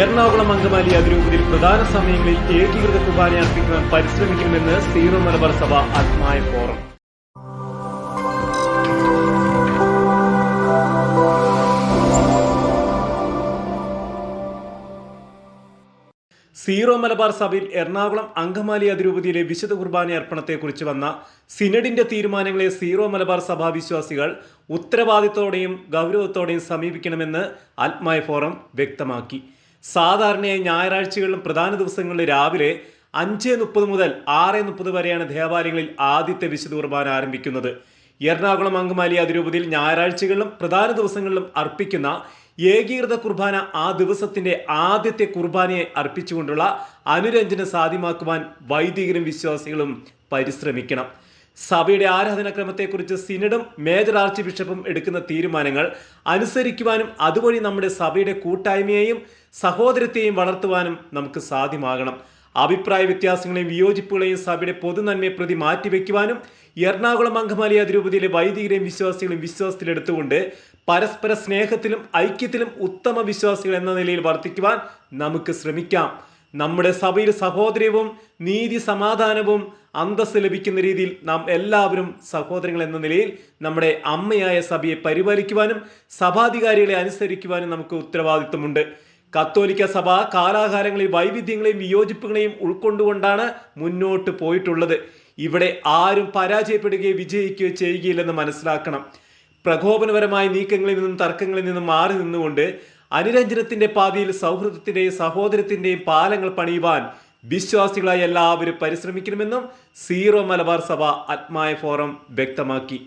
എറണാകുളം അങ്കമാലി അതിരൂപതയിൽ പ്രധാന സമയങ്ങളിൽ ഏകീകൃത കുർബാന അർപ്പിക്കാൻ പരിശ്രമിക്കണമെന്ന് സീറോ മലബാർ സഭ ആത്മായ ഫോറം. സീറോ മലബാർ സഭയിൽ എറണാകുളം അങ്കമാലി അതിരൂപതയിലെ വിശുദ്ധ കുർബാന അർപ്പണത്തെക്കുറിച്ച് വന്ന സിനഡിന്റെ തീരുമാനങ്ങളെ സീറോ മലബാർ സഭാ വിശ്വാസികൾ ഉത്തരവാദിത്തോടെയും ഗൗരവത്തോടെയും സമീപിക്കണമെന്ന് ആത്മായ ഫോറം വ്യക്തമാക്കി. സാധാരണയായി ഞായറാഴ്ചകളിലും പ്രധാന ദിവസങ്ങളിലും രാവിലെ അഞ്ച് മുപ്പത് മുതൽ ആറ് മുപ്പത് വരെയാണ് ദേവാലയങ്ങളിൽ ആദ്യത്തെ വിശുദ്ധ കുർബാന ആരംഭിക്കുന്നത്. എറണാകുളം അങ്കമാലി അതിരൂപതയിൽ ഞായറാഴ്ചകളിലും പ്രധാന ദിവസങ്ങളിലും അർപ്പിക്കുന്ന ഏകീകൃത കുർബാന ആ ദിവസത്തിന്റെ ആദ്യത്തെ കുർബാനയെ അർപ്പിച്ചുകൊണ്ടുള്ള അനുരഞ്ജനം സാധ്യമാക്കുവാൻ വൈദികരും വിശ്വാസികളും പരിശ്രമിക്കണം. സഭയുടെ ആരാധനാക്രമത്തെക്കുറിച്ച് സിനഡും മേജർ ആർച്ച് ബിഷപ്പും എടുക്കുന്ന തീരുമാനങ്ങൾ അനുസരിക്കുവാനും അതുവഴി നമ്മുടെ സഭയുടെ കൂട്ടായ്മയെയും സഹോദരത്തെയും വളർത്തുവാനും നമുക്ക് സാധ്യമാകണം. അഭിപ്രായ വ്യത്യാസങ്ങളെയും വിയോജിപ്പുകളെയും സഭയുടെ പൊതുനന്മയെ പ്രതി മാറ്റിവെക്കുവാനും എറണാകുളം അങ്കമാലി അതിരൂപതയിലെ വൈദികരെയും വിശ്വാസികളെയും വിശ്വാസത്തിലെടുത്തുകൊണ്ട് പരസ്പര സ്നേഹത്തിലും ഐക്യത്തിലും ഉത്തമ വിശ്വാസികൾ എന്ന നിലയിൽ വർത്തിക്കുവാൻ നമുക്ക് ശ്രമിക്കാം. നമ്മുടെ സഭയിൽ സഹോദര്യവും നീതി സമാധാനവും അന്തസ് ലഭിക്കുന്ന രീതിയിൽ നാം എല്ലാവരും സഹോദരങ്ങൾ എന്ന നിലയിൽ നമ്മുടെ അമ്മയായ സഭയെ പരിപാലിക്കുവാനും സഭാധികാരികളെ അനുസരിക്കുവാനും നമുക്ക് ഉത്തരവാദിത്വമുണ്ട്. കത്തോലിക്ക സഭ കാലാകാലങ്ങളിൽ വൈവിധ്യങ്ങളെയും വിയോജിപ്പുകളെയും ഉൾക്കൊണ്ടുകൊണ്ടാണ് മുന്നോട്ട് പോയിട്ടുള്ളത്. ഇവിടെ ആരും പരാജയപ്പെടുകയോ വിജയിക്കുകയോ ചെയ്യുകയില്ലെന്ന് മനസ്സിലാക്കണം. പ്രകോപനപരമായ നീക്കങ്ങളിൽ നിന്നും തർക്കങ്ങളിൽ നിന്നും മാറി നിന്നുകൊണ്ട് അനുരഞ്ജനത്തിന്റെ പാതയിൽ സൗഹൃദത്തിന്റെയും സഹോദരത്തിന്റെയും പാലങ്ങൾ പണിയുവാൻ വിശ്വാസികളായ എല്ലാവരും പരിശ്രമിക്കണമെന്നും സീറോ മലബാർ സഭ ആത്മായ ഫോറം വ്യക്തമാക്കി.